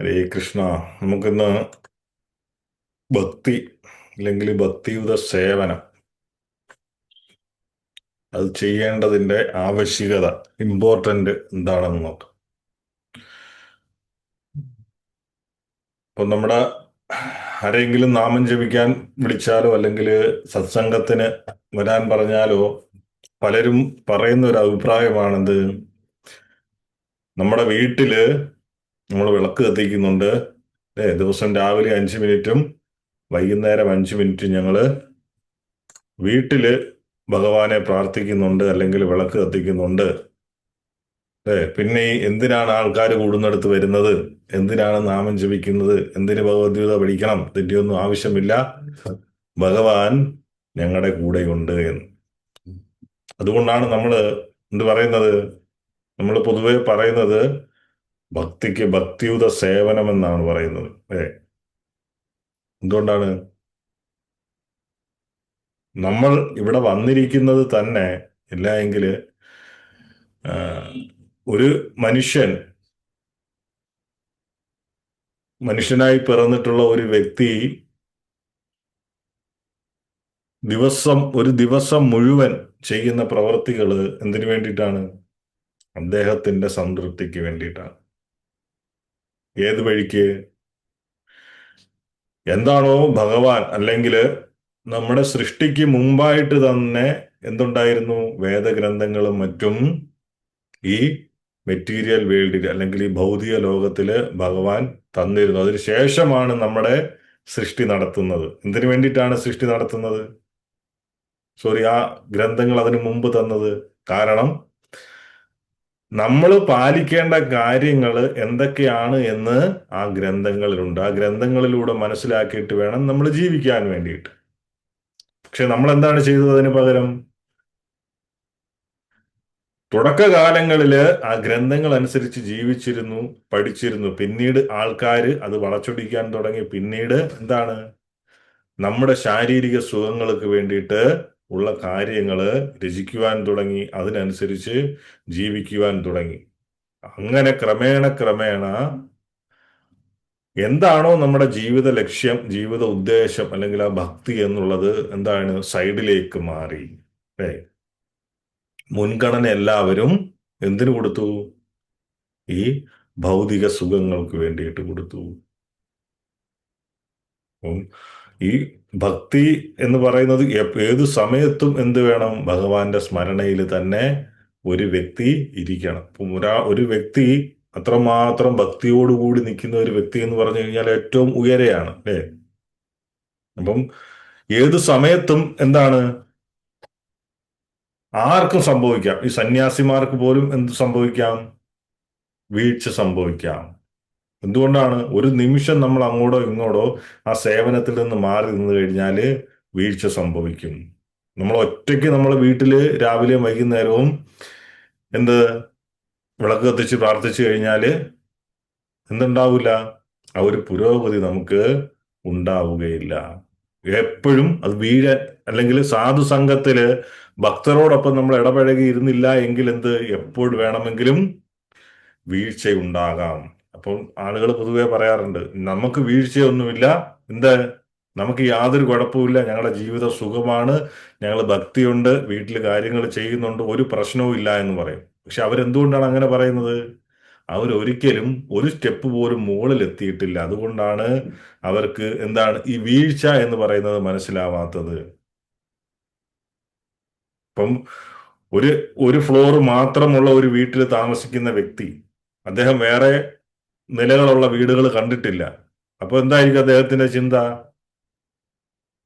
ഹരേ കൃഷ്ണ നമുക്കിന്ന് ഭക്തി അല്ലെങ്കിൽ ഭക്തിയുത സേവനം. അത് ചെയ്യേണ്ടതിന്റെ ആവശ്യകത ഇമ്പോർട്ടന്റ് എന്താണെന്ന് നോക്കാം. അപ്പം നമ്മുടെ ആരെങ്കിലും നാമം ജപിക്കാൻ വിളിച്ചാലോ അല്ലെങ്കിൽ സത്സംഗത്തിന് വരാൻ പറഞ്ഞാലോ പലരും പറയുന്ന ഒരു അഭിപ്രായമാണെന്ത്? നമ്മുടെ വീട്ടിൽ നമ്മൾ വിളക്ക് കത്തിക്കുന്നുണ്ട്. അല്ലേ ദിവസം രാവിലെ അഞ്ച് മിനിറ്റും വൈകുന്നേരം അഞ്ച് മിനിറ്റും ഞങ്ങൾ വീട്ടിൽ ഭഗവാനെ പ്രാർത്ഥിക്കുന്നുണ്ട് അല്ലെങ്കിൽ വിളക്ക് കത്തിക്കുന്നുണ്ട്. അല്ലേ പിന്നെ എന്തിനാണ് ആൾക്കാർ കൂടുന്നിടത്ത് വരുന്നത്? എന്തിനാണ് നാമം ജപിക്കുന്നത്? എന്തിന് ഭഗവത്ഗീത പഠിക്കണം? ഇതിന്റെ ഒന്നും ആവശ്യമില്ല. ഭഗവാൻ ഞങ്ങളുടെ കൂടെയുണ്ട് എന്ന്. അതുകൊണ്ടാണ് നമ്മൾ എന്ത് പറയുന്നത്? നമ്മൾ പൊതുവെ പറയുന്നത് ഭക്തിക്ക് ഭക്തിയുത സേവനം എന്നാണ് പറയുന്നത്. അല്ലേ? എന്തുകൊണ്ടാണ്? നമ്മൾ ഇവിടെ വന്നിരിക്കുന്നത് തന്നെ ഇല്ല എങ്കിൽ ഒരു മനുഷ്യൻ മനുഷ്യനായി പിറന്നിട്ടുള്ള ഒരു വ്യക്തി ദിവസം ഒരു ദിവസം മുഴുവൻ ചെയ്യുന്ന പ്രവർത്തികൾ എന്തിനു വേണ്ടിയിട്ടാണ്? അദ്ദേഹത്തിന്റെ സംതൃപ്തിക്ക് വേണ്ടിയിട്ടാണ്. ഏത് വഴിക്ക്? എന്താണോ ഭഗവാൻ. അല്ലെങ്കിൽ നമ്മുടെ സൃഷ്ടിക്ക് മുമ്പായിട്ട് തന്നെ എന്തുണ്ടായിരുന്നു? വേദഗ്രന്ഥങ്ങളും മറ്റും ഈ മെറ്റീരിയൽ വേൾഡിൽ അല്ലെങ്കിൽ ഈ ഭൗതിക ലോകത്തിൽ ഭഗവാൻ തന്നിരുന്നു. അതിന് ശേഷമാണ് നമ്മുടെ സൃഷ്ടി നടത്തുന്നത്. എന്തിനു വേണ്ടിയിട്ടാണ് സൃഷ്ടി നടത്തുന്നത്? സോറി ആ ഗ്രന്ഥങ്ങൾ അതിനു മുമ്പ് തന്നത്. കാരണം നമ്മൾ പാലിക്കേണ്ട കാര്യങ്ങൾ എന്തൊക്കെയാണ് എന്ന് ആ ഗ്രന്ഥങ്ങളിലുണ്ട്. ആ ഗ്രന്ഥങ്ങളിലൂടെ മനസ്സിലാക്കിയിട്ട് വേണം നമ്മൾ ജീവിക്കാൻ വേണ്ടിയിട്ട്. പക്ഷെ നമ്മൾ എന്താണ് ചെയ്തത് അതിന് പകരം? തുടക്കകാലങ്ങളിൽ ആ ഗ്രന്ഥങ്ങൾ അനുസരിച്ച് ജീവിച്ചിരുന്നു പഠിച്ചിരുന്നു. പിന്നീട് ആൾക്കാർ അത് വളച്ചൊടിക്കാൻ തുടങ്ങി. പിന്നീട് എന്താണ്? നമ്മുടെ ശാരീരിക സുഖങ്ങൾക്ക് വേണ്ടിയിട്ട് ഉള്ള കാര്യങ്ങൾ രചിക്കുവാൻ തുടങ്ങി അതിനനുസരിച്ച് ജീവിക്കുവാൻ തുടങ്ങി. അങ്ങനെ ക്രമേണ ക്രമേണ എന്താണോ നമ്മുടെ ജീവിത ലക്ഷ്യം ജീവിത ഉദ്ദേശം അല്ലെങ്കിൽ ആ ഭക്തി എന്നുള്ളത് എന്താണ് സൈഡിലേക്ക് മാറി. അല്ലേ? മുൻഗണന എല്ലാവരും എന്തിനു കൊടുത്തു? ഈ ഭൗതിക സുഖങ്ങൾക്ക് വേണ്ടിയിട്ട് കൊടുത്തു. ഈ ഭക്തി എന്ന് പറയുന്നത് ഏത് സമയത്തും എന്ത് വേണം? ഭഗവാന്റെ സ്മരണയിൽ തന്നെ ഒരു വ്യക്തി ഇരിക്കണം. ഒരാ ഒരു വ്യക്തി അത്രമാത്രം ഭക്തിയോടുകൂടി നിൽക്കുന്ന ഒരു വ്യക്തി എന്ന് പറഞ്ഞു കഴിഞ്ഞാൽ ഏറ്റവും ഉയരെയാണ് അല്ലേ? അപ്പം ഏത് സമയത്തും എന്താണ്? ആർക്കും സംഭവിക്കാം. ഈ സന്യാസിമാർക്ക് പോലും എന്ത് സംഭവിക്കാം? വീഴ്ച സംഭവിക്കാം. എന്തുകൊണ്ടാണ് ഒരു നിമിഷം നമ്മൾ അങ്ങോട്ടോ ഇങ്ങോട്ടോ ആ സേവനത്തിൽ നിന്ന് മാറി നിന്ന് കഴിഞ്ഞാൽ വീഴ്ച സംഭവിക്കും. നമ്മൾ ഒറ്റയ്ക്ക് നമ്മൾ വീട്ടിൽ രാവിലെയും വൈകുന്നേരവും എന്ത് വിളക്ക് കത്തിച്ച് പ്രാർത്ഥിച്ചു കഴിഞ്ഞാൽ എന്തുണ്ടാവില്ല ആ ഒരു പുരോഗതി നമുക്ക് ഉണ്ടാവുകയില്ല. എപ്പോഴും അത് വീഴാൻ അല്ലെങ്കിൽ സാധു സംഘത്തിൽ ഭക്തരോടൊപ്പം നമ്മൾ ഇടപഴകി ഇരുന്നില്ല എങ്കിൽ എന്ത്? എപ്പോൾ വേണമെങ്കിലും വീഴ്ചയുണ്ടാകാം. അപ്പോൾ ആളുകൾ പൊതുവെ പറയാറുണ്ട് നമുക്ക് വീഴ്ചയൊന്നുമില്ല. എന്താ? നമുക്ക് യാതൊരു കുഴപ്പമില്ല ഞങ്ങളുടെ ജീവിതം സുഖമാണ്. ഞങ്ങൾ ഭക്തിയുണ്ട്. വീട്ടിൽ കാര്യങ്ങൾ ചെയ്യുന്നുണ്ട്. ഒരു പ്രശ്നവും ഇല്ല എന്ന് പറയും. പക്ഷെ അവരെന്തുകൊണ്ടാണ് അങ്ങനെ പറയുന്നത്? അവരൊരിക്കലും ഒരു സ്റ്റെപ്പ് പോലും മുകളിൽ എത്തിയിട്ടില്ല അതുകൊണ്ടാണ് അവർക്ക് എന്താണ് ഈ വീഴ്ച എന്ന് പറയുന്നത് മനസ്സിലാവാത്തത്. ഇപ്പം ഒരു ഒരു ഫ്ലോർ മാത്രമുള്ള ഒരു വീട്ടിൽ താമസിക്കുന്ന വ്യക്തി അദ്ദേഹം വേറെ നിലകളുള്ള വീടുകൾ കണ്ടിട്ടില്ല. അപ്പൊ എന്തായിരിക്കും അദ്ദേഹത്തിന്റെ ചിന്ത?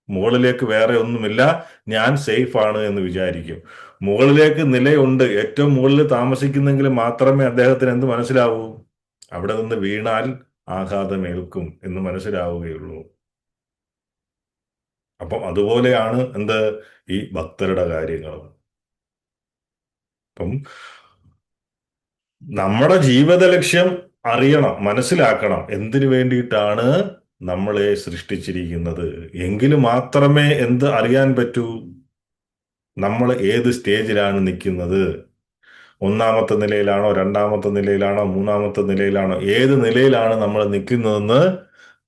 മുകളിലേക്ക് വേറെ ഒന്നുമില്ല. ഞാൻ സേഫ് ആണ് എന്ന് വിചാരിക്കും. മുകളിലേക്ക് നിലയുണ്ട്. ഏറ്റവും മുകളിൽ താമസിക്കുന്നെങ്കിൽ മാത്രമേ അദ്ദേഹത്തിന് എന്ത് മനസ്സിലാവൂ? അവിടെ നിന്ന് വീണാൽ ആഘാതമേൽക്കും എന്ന് മനസ്സിലാവുകയുള്ളൂ. അപ്പം അതുപോലെയാണ് എന്ത്? ഈ ഭക്തരുടെ കാര്യങ്ങൾ അപ്പം നമ്മുടെ ജീവിത ലക്ഷ്യം അറിയണം മനസ്സിലാക്കണം എന്തിനു വേണ്ടിയിട്ടാണ് നമ്മളെ സൃഷ്ടിച്ചിരിക്കുന്നത്. എങ്കിൽ മാത്രമേ എന്ത് അറിയാൻ പറ്റൂ. നമ്മൾ ഏത് സ്റ്റേജിലാണ് നിൽക്കുന്നത്. ഒന്നാമത്തെ നിലയിലാണോ രണ്ടാമത്തെ നിലയിലാണോ മൂന്നാമത്തെ നിലയിലാണോ ഏത് നിലയിലാണ് നമ്മൾ നിൽക്കുന്നതെന്ന്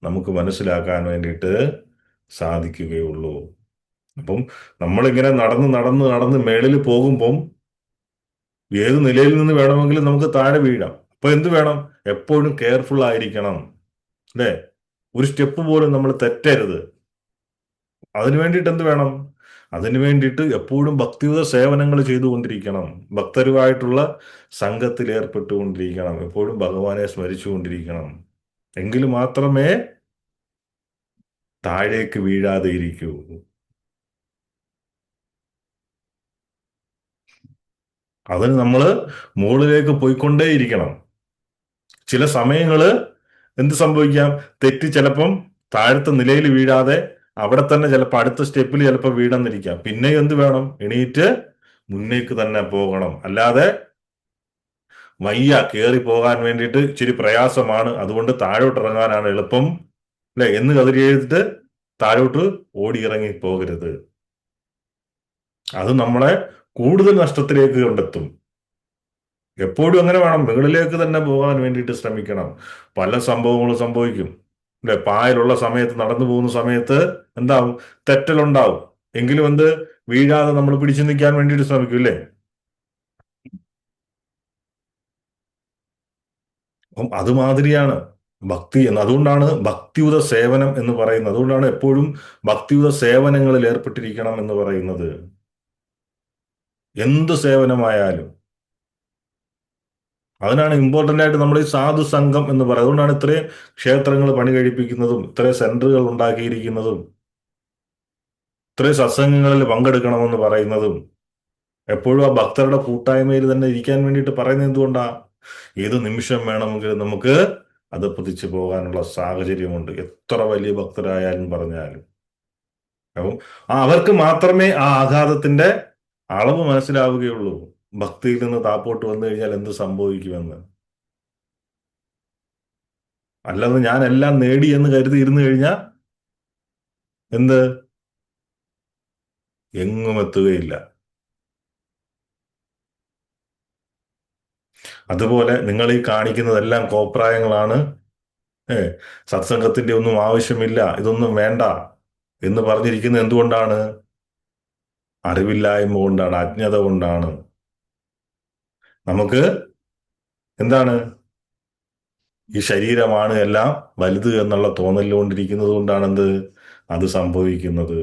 നമുക്ക് മനസ്സിലാക്കാൻ വേണ്ടിയിട്ട് സാധിക്കുകയുള്ളൂ. അപ്പം നമ്മളിങ്ങനെ നടന്ന് നടന്ന് നടന്ന് മേളിൽ പോകുമ്പം ഏത് നിലയിൽ നിന്ന് വേണമെങ്കിലും നമുക്ക് താഴെ വീഴാം. അപ്പൊ എന്ത് വേണം? എപ്പോഴും കെയർഫുൾ ആയിരിക്കണം. അല്ലേ? ഒരു സ്റ്റെപ്പ് പോലും നമ്മൾ തെറ്റരുത്. അതിനു വേണ്ടിയിട്ട് എന്ത് വേണം? അതിനു വേണ്ടിയിട്ട് എപ്പോഴും ഭക്തിയുത സേവനങ്ങൾ ചെയ്തുകൊണ്ടിരിക്കണം. ഭക്തരുമായിട്ടുള്ള സംഘത്തിൽ ഏർപ്പെട്ടുകൊണ്ടിരിക്കണം. എപ്പോഴും ഭഗവാനെ സ്മരിച്ചുകൊണ്ടിരിക്കണം. എങ്കിൽ മാത്രമേ താഴേക്ക് വീഴാതെ ഇരിക്കൂ. അതിന് നമ്മൾ മുകളിലേക്ക് പോയിക്കൊണ്ടേയിരിക്കണം. ചില സമയങ്ങൾ എന്ത് സംഭവിക്കാം? തെറ്റ് ചിലപ്പം താഴത്തെ നിലയിൽ വീഴാതെ അവിടെ തന്നെ ചിലപ്പോൾ അടുത്ത സ്റ്റെപ്പിൽ ചിലപ്പോൾ വീടന്നിരിക്കാം പിന്നെ എന്ത് വേണം? എണീറ്റ് മുന്നേക്ക് തന്നെ പോകണം. അല്ലാതെ വയ്യ കയറി പോകാൻ വേണ്ടിയിട്ട് ഇച്ചിരി പ്രയാസമാണ്. അതുകൊണ്ട് താഴോട്ട് ഇറങ്ങാനാണ് എളുപ്പം. അല്ലെ? എന്ന് കതിരി എഴുതിട്ട് താഴോട്ട് ഓടി ഇറങ്ങി പോകരുത്. അത് നമ്മളെ കൂടുതൽ നഷ്ടത്തിലേക്ക് കൊണ്ടെത്തും. എപ്പോഴും അങ്ങനെ വേണം. മുകളിലേക്ക് തന്നെ പോകാൻ വേണ്ടിയിട്ട് ശ്രമിക്കണം. പല സംഭവങ്ങളും സംഭവിക്കും. അല്ലെ? പായലുള്ള സമയത്ത് നടന്നു പോകുന്ന സമയത്ത് എന്താവും? തെറ്റലുണ്ടാവും. എങ്കിലും എന്ത്? വീഴാതെ നമ്മൾ പിടിച്ചു നിൽക്കാൻ വേണ്ടിയിട്ട് ശ്രമിക്കും അല്ലേ? അപ്പം അതുമാതിരിയാണ് ഭക്തി എന്ന്. അതുകൊണ്ടാണ് ഭക്തിയുത സേവനം എന്ന് പറയുന്നത്. അതുകൊണ്ടാണ് എപ്പോഴും ഭക്തിയുത സേവനങ്ങളിൽ ഏർപ്പെട്ടിരിക്കണം എന്ന് പറയുന്നത്. എന്ത് സേവനമായാലും അതിനാണ് ഇമ്പോർട്ടന്റ് ആയിട്ട് നമ്മൾ ഈ സാധു സംഘം എന്ന് പറയുന്നത്. അതുകൊണ്ടാണ് ഇത്രയും ക്ഷേത്രങ്ങൾ പണി കഴിപ്പിക്കുന്നതും ഇത്രയും സെന്ററുകൾ ഉണ്ടാക്കിയിരിക്കുന്നതും ഇത്രയും സത്സംഗങ്ങളിൽ പങ്കെടുക്കണമെന്ന് പറയുന്നതും എപ്പോഴും ആ ഭക്തരുടെ കൂട്ടായ്മയിൽ തന്നെ ഇരിക്കാൻ വേണ്ടിയിട്ട് പറയുന്നത് എന്തുകൊണ്ടാ? ഏത് നിമിഷം വേണമെങ്കിൽ നമുക്ക് അത് പതിച്ചു പോകാനുള്ള സാഹചര്യമുണ്ട്. എത്ര വലിയ ഭക്തരായാലും പറഞ്ഞാലും. അപ്പം അവർക്ക് മാത്രമേ ആ ആഘാതത്തിന്റെ അളവ് മനസ്സിലാവുകയുള്ളൂ. ഭക്തിയിൽ നിന്ന് താപ്പോട്ട് വന്നു കഴിഞ്ഞാൽ എന്ത് സംഭവിക്കുമെന്ന്? അല്ലാതെ ഞാൻ എല്ലാം നേടി എന്ന് കരുതി ഇരുന്നു കഴിഞ്ഞാൽ എന്ത്? എങ്ങും എത്തുകയില്ല. അതുപോലെ നിങ്ങൾ ഈ കാണിക്കുന്നതെല്ലാം കോപ്രായങ്ങളാണ്. ഏ സത്സംഗത്തിന്റെ ഒന്നും ആവശ്യമില്ല ഇതൊന്നും വേണ്ട എന്ന് പറഞ്ഞിരിക്കുന്നത് എന്തുകൊണ്ടാണ്? അറിവില്ലായ്മ കൊണ്ടാണ് അജ്ഞത കൊണ്ടാണ്. നമുക്ക് എന്താണ്? ഈ ശരീരമാണ് എല്ലാം വലുത് എന്നുള്ള തോന്നലുകൊണ്ടിരിക്കുന്നത് കൊണ്ടാണ് എന്ത് അത് സംഭവിക്കുന്നത്.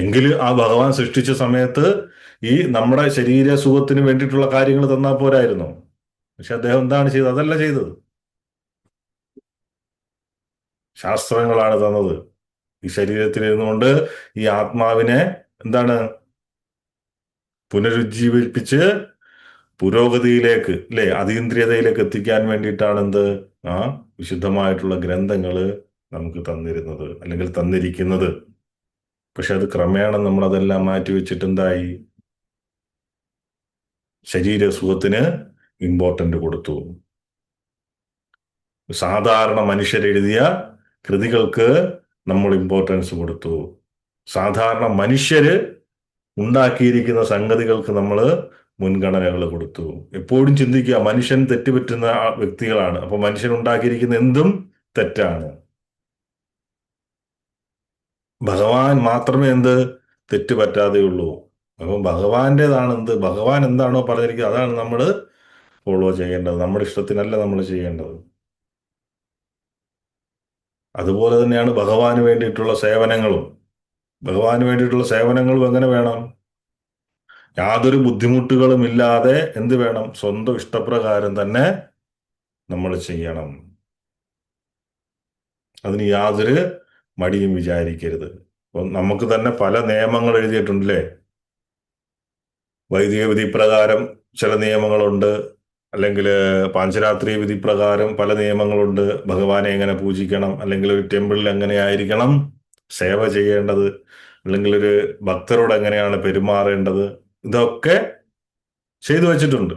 എങ്കിൽ ആ ഭഗവാൻ സൃഷ്ടിച്ച സമയത്ത് ഈ നമ്മുടെ ശരീര സുഖത്തിന് വേണ്ടിയിട്ടുള്ള കാര്യങ്ങൾ തന്നാൽ പോരായിരുന്നു. പക്ഷെ അദ്ദേഹം എന്താണ് ചെയ്തത്? അതല്ല ചെയ്തത്. ശാസ്ത്രങ്ങളാണ് തന്നത്. ഈ ശരീരത്തിൽ ഇരുന്നുകൊണ്ട് ഈ ആത്മാവിനെ എന്താണ് പുനരുജ്ജീവിപ്പിച്ച് പുരോഗതിയിലേക്ക് അല്ലെ അതീന്ദ്രിയതയിലേക്ക് എത്തിക്കാൻ വേണ്ടിയിട്ടാണ് എന്ത് ആ വിശുദ്ധമായിട്ടുള്ള ഗ്രന്ഥങ്ങൾ നമുക്ക് തന്നിരുന്നത് അല്ലെങ്കിൽ തന്നിരിക്കുന്നത്. പക്ഷെ അത് ക്രമേണ നമ്മൾ അതെല്ലാം മാറ്റി വെച്ചിട്ട് എന്തായി ശരീരസുഖത്തിന് ഇമ്പോർട്ടന്റ് കൊടുത്തു. സാധാരണ മനുഷ്യരെഴുതിയ കൃതികൾക്ക് നമ്മൾ ഇമ്പോർട്ടൻസ് കൊടുത്തു. സാധാരണ മനുഷ്യര് ഉണ്ടാക്കിയിരിക്കുന്ന സംഗതികൾക്ക് നമ്മൾ മുൻഗണനകൾ കൊടുത്തു. എപ്പോഴും ചിന്തിക്കുക മനുഷ്യൻ തെറ്റുപറ്റുന്ന വ്യക്തികളാണ്. അപ്പൊ മനുഷ്യൻ ഉണ്ടാക്കിയിരിക്കുന്ന എന്തും തെറ്റാണ്. ഭഗവാൻ മാത്രമേ എന്ത്? തെറ്റുപറ്റാതെയുള്ളൂ പറ്റാതെയുള്ളൂ. അപ്പം ഭഗവാന്റേതാണ് എന്ത് ഭഗവാൻ എന്താണോ പറഞ്ഞിരിക്കുന്നത് അതാണ് നമ്മൾ ഫോളോ ചെയ്യേണ്ടത്. നമ്മുടെ ഇഷ്ടത്തിനല്ല നമ്മൾ ചെയ്യേണ്ടത്. അതുപോലെ തന്നെയാണ് ഭഗവാന് വേണ്ടിയിട്ടുള്ള സേവനങ്ങളും. ഭഗവാന് വേണ്ടിയിട്ടുള്ള സേവനങ്ങളും എങ്ങനെ വേണം? യാതൊരു ബുദ്ധിമുട്ടുകളും ഇല്ലാതെ എന്ത് വേണം? സ്വന്തം ഇഷ്ടപ്രകാരം തന്നെ നമ്മൾ ചെയ്യണം. അതിന് യാതൊരു മടിയും വിചാരിക്കരുത്. അപ്പം നമുക്ക് തന്നെ പല നിയമങ്ങൾ എഴുതിയിട്ടുണ്ടല്ലേ? വൈദിക വിധി പ്രകാരം ചില നിയമങ്ങളുണ്ട്. അല്ലെങ്കിൽ പാഞ്ചരാത്രി വിധി പ്രകാരം പല നിയമങ്ങളുണ്ട്. ഭഗവാനെ എങ്ങനെ പൂജിക്കണം? അല്ലെങ്കിൽ ഒരു ടെമ്പിളിൽ എങ്ങനെയായിരിക്കണം സേവ ചെയ്യേണ്ടത് അല്ലെങ്കിൽ ഒരു ഭക്തരോട് എങ്ങനെയാണ് പെരുമാറേണ്ടത് ഇതൊക്കെ ചെയ്തു വച്ചിട്ടുണ്ട്.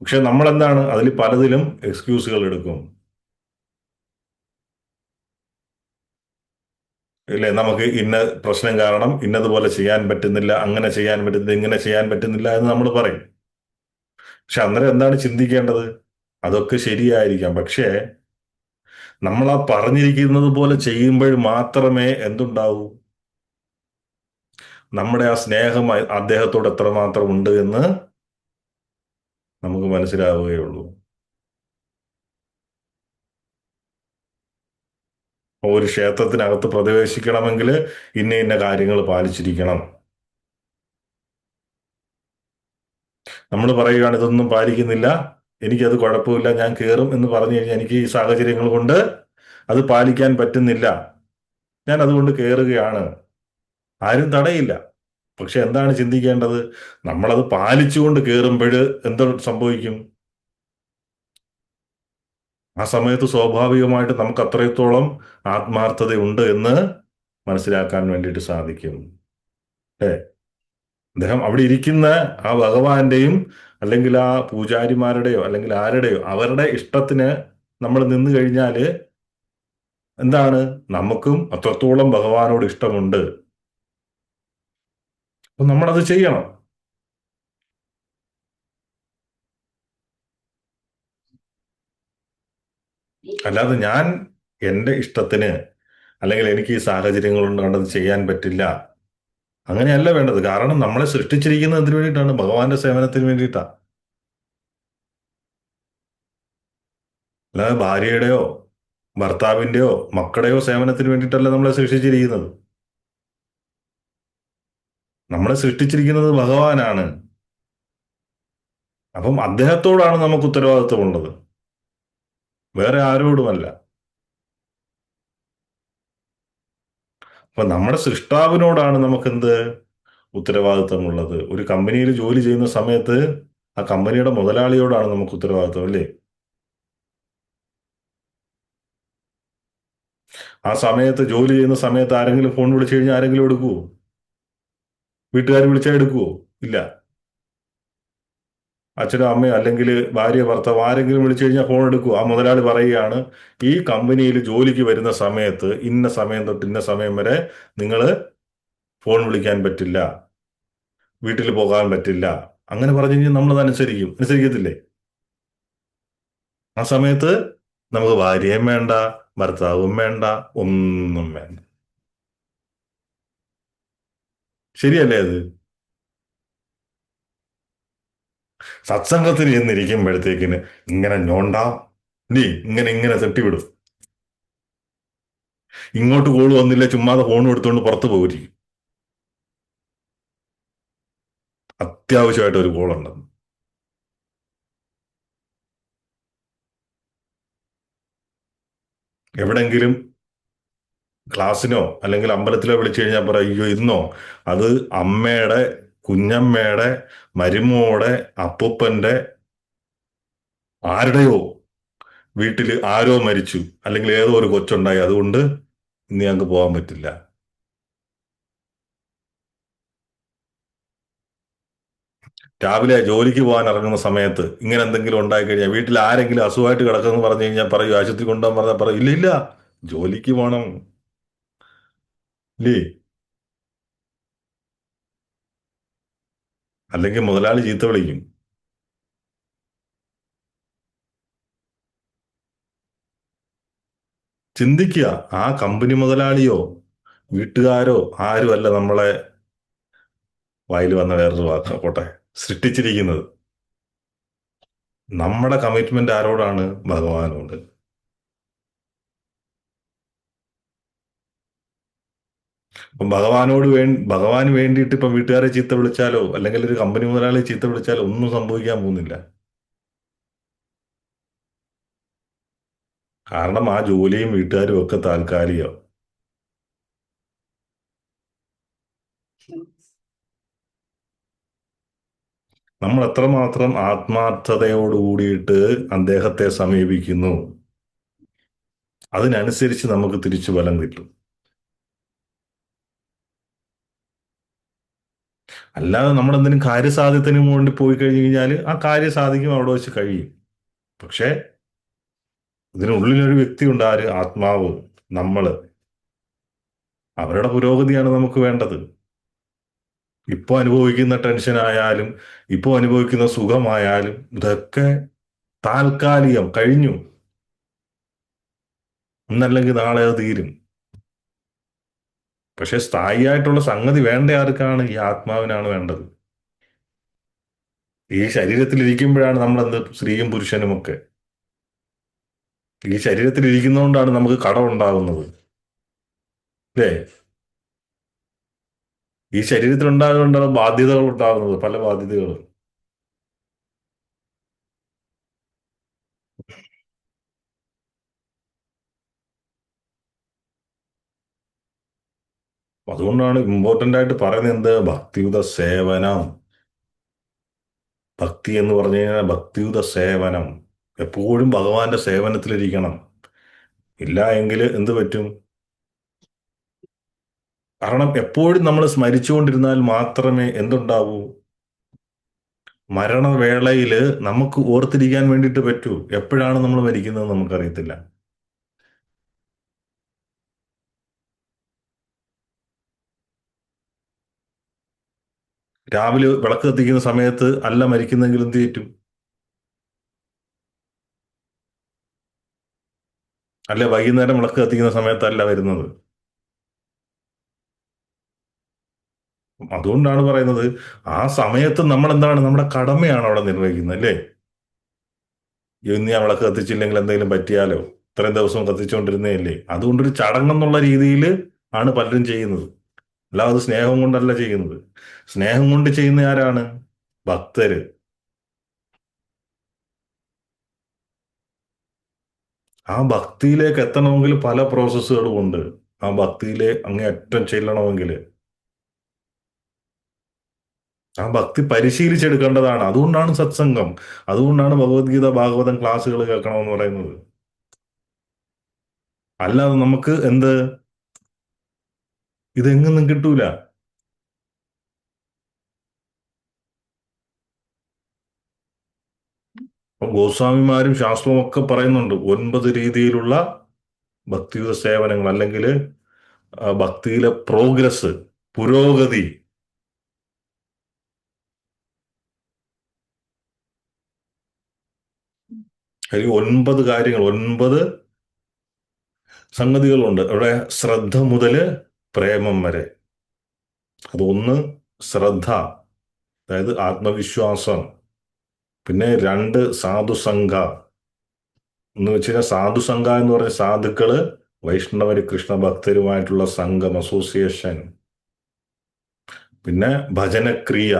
പക്ഷെ നമ്മൾ എന്താണ് അതിൽ പലതിലും എക്സ്ക്യൂസുകൾ എടുക്കും. ഇല്ലേ നമുക്ക് ഇന്ന പ്രശ്നം കാരണം ഇന്നതുപോലെ ചെയ്യാൻ പറ്റുന്നില്ല അങ്ങനെ ചെയ്യാൻ പറ്റുന്നില്ല ഇങ്ങനെ ചെയ്യാൻ പറ്റുന്നില്ല എന്ന് നമ്മൾ പറയും. പക്ഷെ അന്നേരം എന്താണ് ചിന്തിക്കേണ്ടത്? അതൊക്കെ ശരിയായിരിക്കാം. പക്ഷേ നമ്മൾ ആ പറഞ്ഞിരിക്കുന്നത് പോലെ ചെയ്യുമ്പോൾ മാത്രമേ എന്തുണ്ടാവൂ? നമ്മുടെ ആ സ്നേഹം അദ്ദേഹത്തോട് എത്രമാത്രം ഉണ്ട് എന്ന് നമുക്ക് മനസ്സിലാവുകയുള്ളൂ. ഒരു ക്ഷേത്രത്തിനകത്ത് പ്രവേശിക്കണമെങ്കിൽ ഇന്ന ഇന്ന കാര്യങ്ങൾ പാലിച്ചിരിക്കണം. നമ്മൾ പറയുകയാണ് ഇതൊന്നും പാലിക്കുന്നില്ല. എനിക്കത് കുഴപ്പമില്ല ഞാൻ കയറും എന്ന് പറഞ്ഞു കഴിഞ്ഞാൽ എനിക്ക് ഈ സാഹചര്യങ്ങൾ കൊണ്ട് അത് പാലിക്കാൻ പറ്റുന്നില്ല. ഞാൻ അതുകൊണ്ട് കയറുകയാണ് ആരും തടയില്ല. പക്ഷെ എന്താണ് ചിന്തിക്കേണ്ടത്? നമ്മളത് പാലിച്ചുകൊണ്ട് കയറുമ്പോൾ എന്തോ സംഭവിക്കും? ആ സമയത്ത് സ്വാഭാവികമായിട്ട് നമുക്ക് അത്രത്തോളം ആത്മാർത്ഥതയുണ്ട് എന്ന് മനസ്സിലാക്കാൻ വേണ്ടിയിട്ട് സാധിക്കും. ഏ അദ്ദേഹം അവിടെ ഇരിക്കുന്ന ആ ഭഗവാന്റെയും അല്ലെങ്കിൽ ആ പൂജാരിമാരുടെയോ അല്ലെങ്കിൽ ആരുടെയോ അവരുടെ ഇഷ്ടത്തിന് നമ്മൾ നിന്ന് കഴിഞ്ഞാൽ എന്താണ്? നമുക്കും അത്രത്തോളം ഭഗവാനോട് ഇഷ്ടമുണ്ട്. അപ്പൊ നമ്മളത് ചെയ്യണം. അല്ലാതെ ഞാൻ എന്റെ ഇഷ്ടത്തിന് അല്ലെങ്കിൽ എനിക്ക് ഈ സാഹചര്യങ്ങൾ കൊണ്ട് കണ്ടത് ചെയ്യാൻ പറ്റില്ല. അങ്ങനെയല്ല വേണ്ടത്. കാരണം നമ്മളെ സൃഷ്ടിച്ചിരിക്കുന്നത് എന്തിനു വേണ്ടിയിട്ടാണ്? ഭഗവാന്റെ സേവനത്തിന് വേണ്ടിയിട്ടാണ് അല്ലാതെ ഭാര്യയുടെയോ ഭർത്താവിന്റെയോ മക്കളുടെയോ സേവനത്തിന് വേണ്ടിയിട്ടല്ല നമ്മളെ സൃഷ്ടിച്ചിരിക്കുന്നത്. നമ്മളെ സൃഷ്ടിച്ചിരിക്കുന്നത് ഭഗവാനാണ്. അപ്പം അദ്ദേഹത്തോടാണ് നമുക്ക് ഉത്തരവാദിത്വമുള്ളത്. വേറെ ആരോടുമല്ല. അപ്പൊ നമ്മുടെ സൃഷ്ടാവിനോടാണ് നമുക്കെന്ത് ഉത്തരവാദിത്തമുള്ളത്? ഒരു കമ്പനിയിൽ ജോലി ചെയ്യുന്ന സമയത്ത് ആ കമ്പനിയുടെ മുതലാളിയോടാണ് നമുക്ക് ഉത്തരവാദിത്തം അല്ലേ? ആ സമയത്ത് ജോലി ചെയ്യുന്ന സമയത്ത് ആരെങ്കിലും ഫോൺ വിളിച്ചു കഴിഞ്ഞാൽ ആരെങ്കിലും എടുക്കുവോ? വീട്ടുകാർ വിളിച്ചാൽ എടുക്കുവോ? ഇല്ല. അച്ഛനോ അമ്മയോ അല്ലെങ്കിൽ ഭാര്യ ഭർത്താവ് ആരെങ്കിലും വിളിച്ചു കഴിഞ്ഞാൽ ഫോൺ എടുക്കൂ. ആ മുതലാളി പറയുകയാണ് ഈ കമ്പനിയിൽ ജോലിക്ക് വരുന്ന സമയത്ത് ഇന്ന സമയം തൊട്ട് ഇന്ന സമയം വരെ നിങ്ങൾ ഫോൺ വിളിക്കാൻ പറ്റില്ല. വീട്ടിൽ പോകാൻ പറ്റില്ല. അങ്ങനെ പറഞ്ഞു കഴിഞ്ഞാൽ നമ്മളത് അനുസരിക്കും. അനുസരിക്കത്തില്ലേ? ആ സമയത്ത് നമുക്ക് ഭാര്യയും വേണ്ട ഭർത്താവും വേണ്ട ഒന്നും വേണ്ട. ശരിയല്ലേ അത്? സത്സംഗത്തിൽ ചെന്നിരിക്കുമ്പോഴത്തേക്കിന് ഇങ്ങനെ ഞോണ്ടാം നീ ഇങ്ങനെ ഇങ്ങനെ തട്ടിവിടും. ഇങ്ങോട്ട് കോൾ വന്നില്ല ചുമ്മാതെ ഫോൺ എടുത്തുകൊണ്ട് പുറത്ത് പോയിരിക്കും അത്യാവശ്യമായിട്ട് ഒരു കോൾ ഉണ്ടെന്ന്. എവിടെങ്കിലും ക്ലാസ്സിനോ അല്ലെങ്കിൽ അമ്പലത്തിലോ വിളിച്ചു കഴിഞ്ഞാൽ പറയോ ഇന്നോ? അത് അമ്മയുടെ കുഞ്ഞമ്മയുടെ മരുമോടെ അപ്പൂപ്പന്റെ ആരുടെയോ വീട്ടിൽ ആരോ മരിച്ചു. അല്ലെങ്കിൽ ഏതോ ഒരു കൊച്ചുണ്ടായി. അതുകൊണ്ട് ഇന്ന് ഞങ്ങൾക്ക് പോകാൻ പറ്റില്ല. രാവിലെ ജോലിക്ക് പോകാൻ ഇറങ്ങുന്ന സമയത്ത് ഇങ്ങനെ എന്തെങ്കിലും ഉണ്ടായി കഴിഞ്ഞാൽ വീട്ടിൽ ആരെങ്കിലും അസുഖമായിട്ട് കിടക്കുന്നു പറഞ്ഞു കഴിഞ്ഞാൽ പറയൂ ആശുപത്രി കൊണ്ടുപോകാൻ പറഞ്ഞാൽ പറയൂ. ഇല്ല ഇല്ല. ജോലിക്ക് പോകണം ഇല്ലേ? അല്ലെങ്കിൽ മുതലാളി ചീത്ത വിളിക്കും. ചിന്തിക്കുക ആ കമ്പനി മുതലാളിയോ വീട്ടുകാരോ ആരും അല്ല നമ്മളെ വായിൽ വന്ന വേറൊരു വാക്ക് പോട്ടെ സൃഷ്ടിച്ചിരിക്കുന്നത്. നമ്മുടെ കമ്മിറ്റ്മെന്റ് ആരോടാണ്? ഭഗവാനോട്. അപ്പം ഭഗവാനോട് വേ ഭഗവാന് വേണ്ടിയിട്ട് ഇപ്പം വീട്ടുകാരെ ചീത്ത വിളിച്ചാലോ അല്ലെങ്കിൽ ഒരു കമ്പനി മുതലാളി ചീത്ത വിളിച്ചാലോ ഒന്നും സംഭവിക്കാൻ പോകുന്നില്ല. കാരണം ആ ജോലിയും വീട്ടുകാരും ഒക്കെ താൽക്കാലികം. നമ്മൾ എത്രമാത്രം ആത്മാർത്ഥതയോട് കൂടിയിട്ട് അദ്ദേഹത്തെ സമീപിക്കുന്നു? അതിനനുസരിച്ച് നമുക്ക് തിരിച്ചു ബലം കിട്ടും. അല്ലാതെ നമ്മൾ എന്തെങ്കിലും കാര്യസാധ്യത്തിന് വേണ്ടി പോയി കഴിഞ്ഞു കഴിഞ്ഞാൽ ആ കാര്യം സാധിക്കും അവിടെ വെച്ച് കഴിയും. പക്ഷേ ഇതിനുള്ളിലൊരു വ്യക്തി ഉണ്ട് ആര്? ആത്മാവ് നമ്മൾ അവരുടെ പുരോഗതിയാണ് നമുക്ക് വേണ്ടത്. ഇപ്പോൾ അനുഭവിക്കുന്ന ടെൻഷൻ ആയാലും ഇപ്പോൾ അനുഭവിക്കുന്ന സുഖമായാലും ഇതൊക്കെ താൽക്കാലികം കഴിഞ്ഞു. ഇന്നല്ലെങ്കിൽ നാളെ അത് തീരും. പക്ഷെ സ്ഥായിയായിട്ടുള്ള സംഗതി വേണ്ട ആർക്കാണ്? ഈ ആത്മാവിനാണ് വേണ്ടത്. ഈ ശരീരത്തിൽ ഇരിക്കുമ്പോഴാണ് നമ്മൾ എന്ത് സ്ത്രീയും പുരുഷനും ഒക്കെ. ഈ ശരീരത്തിൽ ഇരിക്കുന്നതുകൊണ്ടാണ് നമുക്ക് കടം ഉണ്ടാകുന്നത്. അല്ലേ? ഈ ശരീരത്തിൽ ഉണ്ടാകുകൊണ്ടാണ് ബാധ്യതകൾ ഉണ്ടാകുന്നത് പല ബാധ്യതകളും. അതുകൊണ്ടാണ് ഇമ്പോർട്ടന്റ് ആയിട്ട് പറയുന്നത് എന്ത്? ഭക്തിയുത സേവനം. ഭക്തി എന്ന് പറഞ്ഞു കഴിഞ്ഞാൽ ഭക്തിയുത സേവനം. എപ്പോഴും ഭഗവാന്റെ സേവനത്തിലിരിക്കണം. ഇല്ല എങ്കിൽ എന്ത് പറ്റും? കാരണം എപ്പോഴും നമ്മൾ സ്മരിച്ചുകൊണ്ടിരുന്നാൽ മാത്രമേ എന്തുണ്ടാവൂ? മരണവേളയിൽ നമുക്ക് ഓർത്തിരിക്കാൻ വേണ്ടിയിട്ട് പറ്റൂ. എപ്പോഴാണ് നമ്മൾ മരിക്കുന്നത് നമുക്കറിയത്തില്ല. രാവിലെ വിളക്ക് കത്തിക്കുന്ന സമയത്ത് അല്ല മരിക്കുന്നെങ്കിൽ എന്ത് പറ്റും? അല്ലെ വൈകുന്നേരം വിളക്ക് കത്തിക്കുന്ന സമയത്തല്ല വരുന്നത്. അതുകൊണ്ടാണ് പറയുന്നത് ആ സമയത്ത് നമ്മൾ എന്താണ് നമ്മുടെ കടമയാണ് അവിടെ നിർവഹിക്കുന്നത് അല്ലേ? ഇന്ന് ഞാൻ വിളക്ക് കത്തിച്ചില്ലെങ്കിൽ എന്തെങ്കിലും പറ്റിയാലോ? ഇത്രയും ദിവസം കത്തിച്ചുകൊണ്ടിരുന്നേ അല്ലേ അതുകൊണ്ടൊരു ചടങ്ങെന്നുള്ള രീതിയിൽ ആണ് പലരും ചെയ്യുന്നത്. അല്ലാതെ സ്നേഹം കൊണ്ടല്ല ചെയ്യുന്നത്. സ്നേഹം കൊണ്ട് ചെയ്യുന്ന ആരാണ്? ഭക്തര്. ആ ഭക്തിയിലേക്ക് എത്തണമെങ്കിൽ പല പ്രോസസ്സുകളും ഉണ്ട്. ആ ഭക്തിയിലെ അങ്ങേയറ്റം ചെല്ലണമെങ്കിൽ. ആ ഭക്തി പരിശീലിച്ചെടുക്കേണ്ടതാണ്. അതുകൊണ്ടാണ് സത്സംഗം. അതുകൊണ്ടാണ് ഭഗവത്ഗീത ഭാഗവതം ക്ലാസ്സുകൾ കേൾക്കണമെന്ന് പറയുന്നത്. അല്ലാതെ നമുക്ക് എന്ത്? ഇതെങ്ങൊന്നും കിട്ടൂല. ഗോസ്വാമിമാരും ശാസ്ത്രവും ഒക്കെ പറയുന്നുണ്ട് ഒൻപത് രീതിയിലുള്ള ഭക്തിയുത സേവനങ്ങൾ അല്ലെങ്കിൽ ഭക്തിയിലെ പ്രോഗ്രസ് പുരോഗതി. അല്ലെങ്കിൽ ഒൻപത് കാര്യങ്ങൾ ഒൻപത് സംഗതികളുണ്ട്. അവിടെ ശ്രദ്ധ മുതൽ പ്രേമം വരെ. അതൊന്ന് ശ്രദ്ധ അതായത് ആത്മവിശ്വാസം. പിന്നെ രണ്ട് സാധുസംഘ. എന്ന് വെച്ച് കഴിഞ്ഞാൽ സാധുസംഘ എന്ന് പറഞ്ഞ സാധുക്കൾ വൈഷ്ണവര് കൃഷ്ണ ഭക്തരുമായിട്ടുള്ള സംഘം അസോസിയേഷൻ. പിന്നെ ഭജനക്രിയ.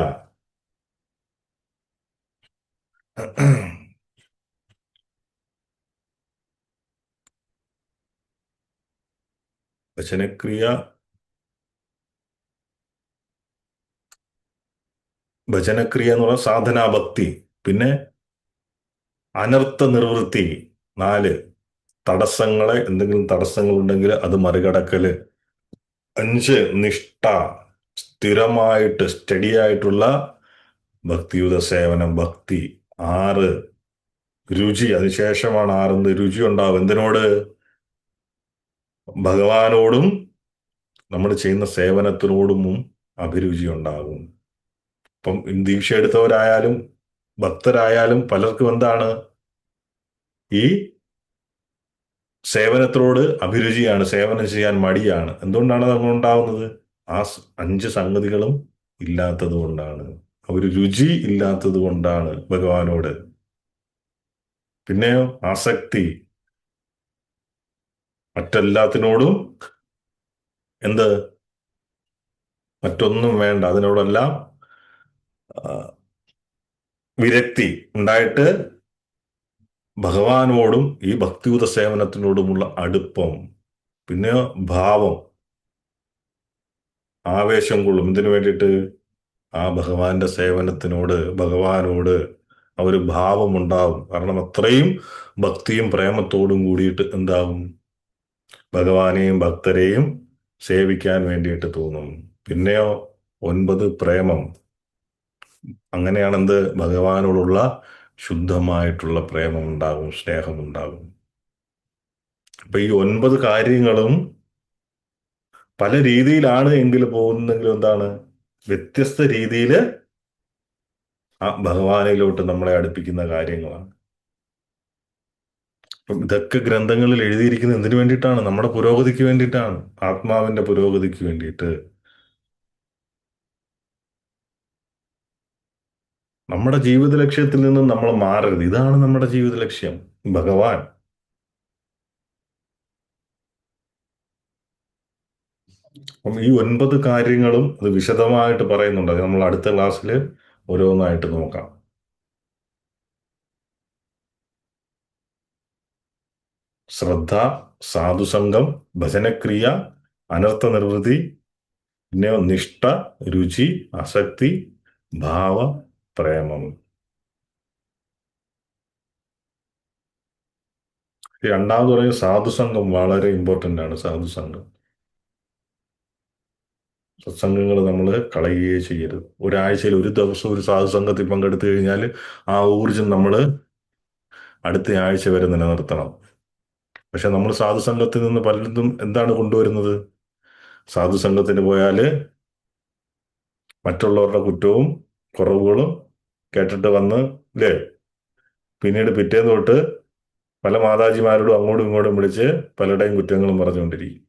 ഭജനക്രിയ ഭജനക്രിയ എന്ന് പറഞ്ഞാൽ സാധനാഭക്തി. പിന്നെ അനർത്ഥ നിർവൃത്തി നാല്. തടസ്സങ്ങളെ എന്തെങ്കിലും തടസ്സങ്ങൾ ഉണ്ടെങ്കിൽ അത് മറികടക്കൽ. അഞ്ച് നിഷ്ഠ സ്ഥിരമായിട്ട് സ്റ്റഡി ആയിട്ടുള്ള ഭക്തിയുത സേവനം ഭക്തി. ആറ് രുചി. അതിനുശേഷമാണ് ആറെന്ന് രുചി ഉണ്ടാവും എന്തിനോട്? ഭഗവാനോടും നമ്മൾ ചെയ്യുന്ന സേവനത്തിനോടും അഭിരുചി ഉണ്ടാകും. ഇപ്പം ദീക്ഷ എടുത്തവരായാലും ഭക്തരായാലും പലർക്കും എന്താണ് ഈ സേവനത്തിനോട് അഭിരുചിയാണ് സേവനം ചെയ്യാൻ മടിയാണ്. എന്തുകൊണ്ടാണ് അത് ഉണ്ടാവുന്നത് ആ അഞ്ച് സംഗതികളും ഇല്ലാത്തത് കൊണ്ടാണ്. ഒരു രുചി ഇല്ലാത്തത് കൊണ്ടാണ് ഭഗവാനോട്. പിന്നെയോ ആസക്തി. മറ്റെല്ലാത്തിനോടും എന്ത്? മറ്റൊന്നും വേണ്ട. അതിനോടെല്ലാം വിരക്തി ഉണ്ടായിട്ട് ഭഗവാനോടും ഈ ഭക്തിയുത സേവനത്തിനോടുമുള്ള അടുപ്പം പിന്നെ ഭാവം ആവേശം കൊള്ളും. ഇതിനു വേണ്ടിയിട്ട്? ആ ഭഗവാന്റെ സേവനത്തിനോട് ഭഗവാനോട് ആ ഒരു ഭാവം ഉണ്ടാവും. കാരണം അത്രയും ഭക്തിയും പ്രേമത്തോടും കൂടിയിട്ട് എന്താവും ഭഗവാനെയും ഭക്തരെയും സേവിക്കാൻ വേണ്ടിയിട്ട് തോന്നും. പിന്നെയോ ഒൻപത് പ്രേമം. അങ്ങനെയാണ് എന്ത് ഭഗവാനോടുള്ള ശുദ്ധമായിട്ടുള്ള പ്രേമമുണ്ടാകും സ്നേഹമുണ്ടാകും. അപ്പൊ ഈ ഒൻപത് കാര്യങ്ങളും പല രീതിയിലാണ് എങ്കിൽ പോകുന്നെങ്കിലും എന്താണ്? വ്യത്യസ്ത രീതിയിൽ ആ ഭഗവാനിലോട്ട് നമ്മളെ അടുപ്പിക്കുന്ന കാര്യങ്ങളാണ്. അപ്പം ഇതൊക്കെ ഗ്രന്ഥങ്ങളിൽ എഴുതിയിരിക്കുന്നത് എന്തിനു വേണ്ടിയിട്ടാണ്? നമ്മുടെ പുരോഗതിക്ക് വേണ്ടിയിട്ടാണ്. ആത്മാവിന്റെ പുരോഗതിക്ക് വേണ്ടിയിട്ട്. നമ്മുടെ ജീവിത ലക്ഷ്യത്തിൽ നിന്നും നമ്മൾ മാറരുത്. ഇതാണ് നമ്മുടെ ജീവിത ലക്ഷ്യം. ഭഗവാൻ. അപ്പം ഈ ഒൻപത് കാര്യങ്ങളും അത് വിശദമായിട്ട് പറയുന്നുണ്ട്. അത് നമ്മൾ അടുത്ത ക്ലാസ്സിൽ ഓരോന്നായിട്ട് നോക്കാം. ശ്രദ്ധ സാധുസംഗം ഭജനക്രിയ അനർത്ഥ നിർവൃത്തി പിന്നെ നിഷ്ഠ രുചി അസക്തി ഭാവ പ്രേമം രണ്ടാമത് പറയുന്നത് സാധുസംഘം വളരെ ഇമ്പോർട്ടന്റ് ആണ് സാധുസംഘം സത്സംഗങ്ങൾ നമ്മൾ കളയുകയേ ചെയ്യരുത്. ഒരാഴ്ചയിൽ ഒരു ദിവസം ഒരു സാധുസംഘത്തിൽ പങ്കെടുത്തു കഴിഞ്ഞാൽ ആ ഊർജം നമ്മൾ അടുത്ത ആഴ്ച വരെ നിലനിർത്തണം. പക്ഷെ നമ്മൾ സാധുസംഘത്തിൽ നിന്ന് പലതും എന്താണ് കൊണ്ടുവരുന്നത്? സാധുസംഘത്തിന് പോയാൽ മറ്റുള്ളവരുടെ കുറ്റവും കുറവുകളും കേട്ടിട്ട് വന്ന് ഇല്ലേ പിന്നീട് പിറ്റേ തൊട്ട് പല മാതാജിമാരോടും അങ്ങോട്ടും ഇങ്ങോട്ടും വിളിച്ച് പലരുടെയും കുറ്റങ്ങളും പറഞ്ഞുകൊണ്ടിരിക്കും.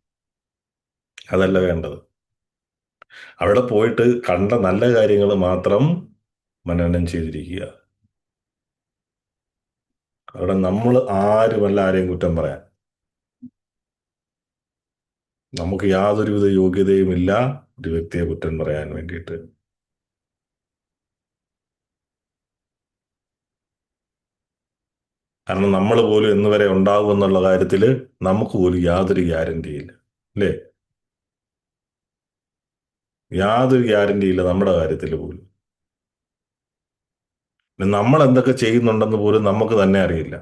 അതല്ല വേണ്ടത്. അവിടെ പോയിട്ട് കണ്ട നല്ല കാര്യങ്ങൾ മാത്രം മനനം ചെയ്തിരിക്കുക. അവിടെ നമ്മൾ ആരുമല്ല ആരെയും കുറ്റം പറയാൻ. നമുക്ക് യാതൊരുവിധ യോഗ്യതയും ഇല്ല ഒരു വ്യക്തിയെ കുറ്റം പറയാൻ വേണ്ടിയിട്ട്. കാരണം നമ്മൾ പോലും എന്ന് വരെ ഉണ്ടാകും എന്നുള്ള കാര്യത്തിൽ നമുക്ക് പോലും യാതൊരു ഗ്യാരണ്ടിയില്ല അല്ലേ? യാതൊരു ഗ്യാരണ്ടിയില്ല നമ്മുടെ കാര്യത്തിൽ പോലും. നമ്മൾ എന്തൊക്കെ ചെയ്യുന്നുണ്ടെന്ന് പോലും നമുക്ക് തന്നെ അറിയില്ല.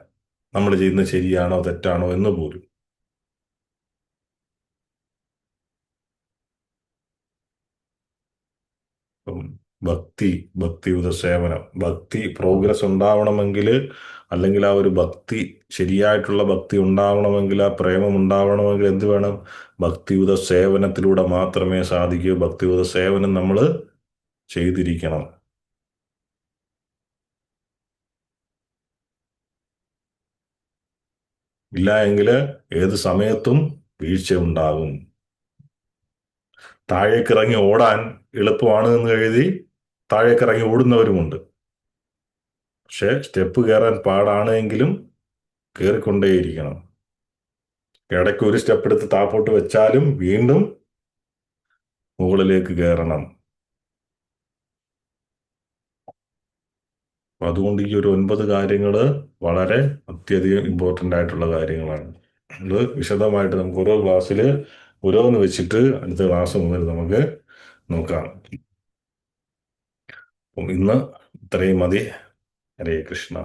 നമ്മൾ ചെയ്യുന്നത് ശരിയാണോ തെറ്റാണോ എന്ന് പോലും. ഭക്തി ഭക്തിയുത സേവനം ഭക്തി പ്രോഗ്രസ് ഉണ്ടാവണമെങ്കിൽ അല്ലെങ്കിൽ ആ ഒരു ഭക്തി ശരിയായിട്ടുള്ള ഭക്തി ഉണ്ടാവണമെങ്കിൽ ആ പ്രേമം ഉണ്ടാവണമെങ്കിൽ എന്ത് വേണം? ഭക്തിയുത സേവനത്തിലൂടെ മാത്രമേ സാധിക്കൂ. ഭക്തിയുത സേവനം നമ്മൾ ചെയ്തിരിക്കണം. ഇല്ല എങ്കിൽ ഏത് സമയത്തും വീഴ്ച ഉണ്ടാകും. താഴേക്കിറങ്ങി ഓടാൻ എളുപ്പമാണ് എന്ന് കഴുതി താഴേക്കിറങ്ങി ഓടുന്നവരുമുണ്ട്. പക്ഷെ സ്റ്റെപ്പ് കയറാൻ പാടാണ് എങ്കിലും കയറിക്കൊണ്ടേയിരിക്കണം ഇടയ്ക്ക് ഒരു സ്റ്റെപ്പ് എടുത്ത് താപ്പോട്ട് വെച്ചാലും വീണ്ടും മുകളിലേക്ക് കയറണം. അതുകൊണ്ട് ഈ ഒരു ഒൻപത് കാര്യങ്ങൾ വളരെ അത്യധികം ഇമ്പോർട്ടന്റ് ആയിട്ടുള്ള കാര്യങ്ങളാണ്. അത് വിശദമായിട്ട് നമുക്ക് ഓരോ ക്ലാസ്സിൽ ഓരോന്ന് വെച്ചിട്ട് അടുത്ത ക്ലാസ് മുതൽ നമുക്ക് നോക്കാം. ഇന്ന് ഇത്രയും മതി. ഹരേ കൃഷ്ണ